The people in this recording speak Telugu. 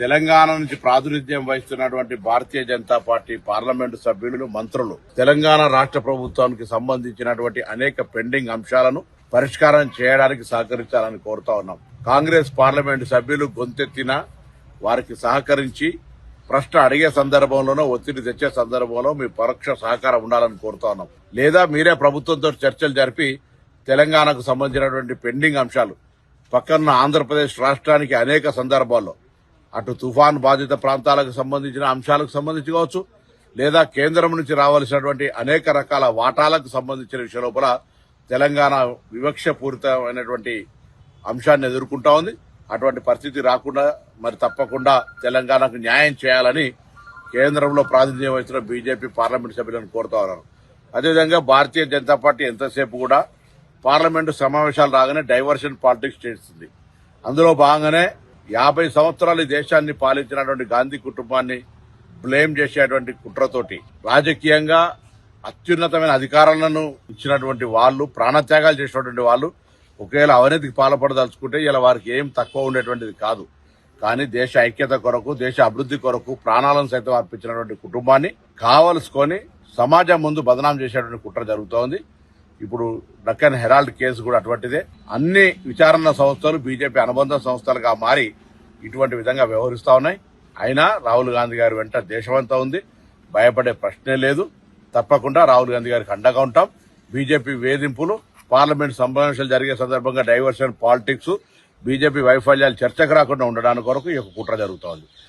తెలంగాణ నుంచి ప్రాతినిధ్యం వహిస్తున్నటువంటి భారతీయ జనతా పార్టీ పార్లమెంటు సభ్యులు మంత్రులు తెలంగాణ రాష్ట్ర ప్రభుత్వానికి సంబంధించినటువంటి అనేక పెండింగ్ అంశాలను పరిష్కారం చేయడానికి సహకరించాలని కోరుతా ఉన్నాం. కాంగ్రెస్ పార్లమెంటు సభ్యులు గొంతెత్తిన వారికి సహకరించి ప్రశ్న అడిగే సందర్భంలోనో ఒత్తిడి తెచ్చే సందర్భంలో మీ పరోక్ష సహకారం ఉండాలని కోరుతా ఉన్నాం. లేదా మీరే ప్రభుత్వంతో చర్చలు జరిపి తెలంగాణకు సంబంధించినటువంటి పెండింగ్ అంశాలు పక్కన ఆంధ్రప్రదేశ్ రాష్ట్రానికి అనేక సందర్భాల్లో అటు తుఫాన్ బాధిత ప్రాంతాలకు సంబంధించిన అంశాలకు సంబంధించి కావచ్చు లేదా కేంద్రం నుంచి రావాల్సినటువంటి అనేక రకాల వాటాలకు సంబంధించిన విషయం లోపల తెలంగాణ వివక్షపూరితమైనటువంటి అంశాన్ని ఎదుర్కొంటా ఉంది. అటువంటి పరిస్థితి రాకుండా మరి తప్పకుండా తెలంగాణకు న్యాయం చేయాలని కేంద్రంలో ప్రాతినిధ్యం వహిస్తున్న బీజేపీ పార్లమెంట్ సభ్యులను కోరుతా ఉన్నారు. అదేవిధంగా భారతీయ జనతా పార్టీ ఎంతసేపు కూడా పార్లమెంటు సమావేశాలు రాగానే డైవర్షన్ పాలిటిక్స్ చేస్తుంది. అందులో భాగంగానే యాభై సంవత్సరాలు ఈ దేశాన్ని పాలించినటువంటి గాంధీ కుటుంబాన్ని బ్లేమ్ చేసేటువంటి కుట్రతోటి రాజకీయంగా అత్యున్నతమైన అధికారాలను ఇచ్చినటువంటి వాళ్ళు ప్రాణత్యాగాలు చేసినటువంటి వాళ్ళు ఒకవేళ అవినీతికి పాల్పడదలుచుకుంటే ఇలా వారికి ఏం తక్కువ ఉండేటువంటిది కాదు. కానీ దేశ ఐక్యత కొరకు దేశ అభివృద్ధి కొరకు ప్రాణాలను సైతం అర్పించినటువంటి కుటుంబాన్ని కావలసుకొని సమాజం ముందు బదనాం చేసేటువంటి కుట్ర జరుగుతోంది. ఇప్పుడు డక్కన్ హెరాల్డ్ కేసు కూడా అటువంటిదే. అన్ని విచారణ సంస్థలు బీజేపీ అనుబంధ సంస్థలుగా మారి ఇటువంటి విధంగా వ్యవహరిస్తా ఉన్నాయి. అయినా రాహుల్ గాంధీ గారి వెంట దేశమంతా ఉంది. భయపడే ప్రశ్నే లేదు. తప్పకుండా రాహుల్ గాంధీ గారికి అండగా ఉంటాం. బీజేపీ వేధింపులు పార్లమెంట్ సమావేశాలు జరిగే సందర్భంగా డైవర్షన్ పాలిటిక్స్ బీజేపీ వైఫల్యాలు చర్చకు రాకుండా ఉండడానికి కొరకు ఈ యొక్క కుట్ర జరుగుతోంది